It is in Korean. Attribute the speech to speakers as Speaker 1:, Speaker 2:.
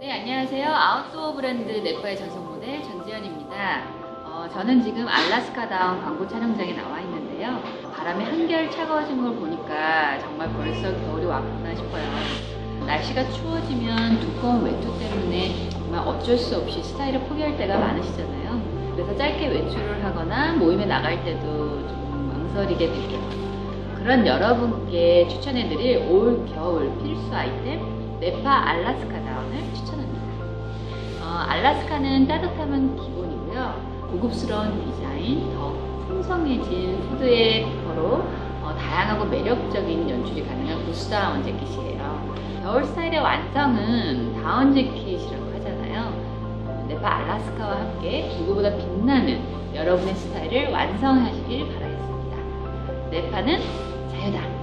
Speaker 1: 네, 안녕하세요. 아웃도어 브랜드 네파의 전속 모델 전지현입니다. 어, 저는 지금 알라스카다운 광고 촬영장에 나와 있는데요. 바람이 한결 차가워진 걸 보니까 정말 벌써 겨울이 왔구나 싶어요. 날씨가 추워지면 두꺼운 외투 때문에 정말 어쩔 수 없이 스타일을 포기할 때가 많으시잖아요. 그래서 짧게 외출을 하거나 모임에 나갈 때도 좀 망설이게 되죠. 그런 여러분께 추천해드릴 올 겨울 필수 아이템 네파 알라스카 다운을 추천합니다. 어, 알라스카는 따뜻함은 기본이고요. 고급스러운 디자인, 더 풍성해진 후드의 컬러로 어, 다양하고 매력적인 연출이 가능한 구스다운 재킷이에요. 겨울 스타일의 완성은 다운 재킷이라고 하잖아요. 어, 네파 알라스카와 함께 누구보다 빛나는 여러분의 스타일을 완성하시길 바라겠습니다. 네파는 자유다.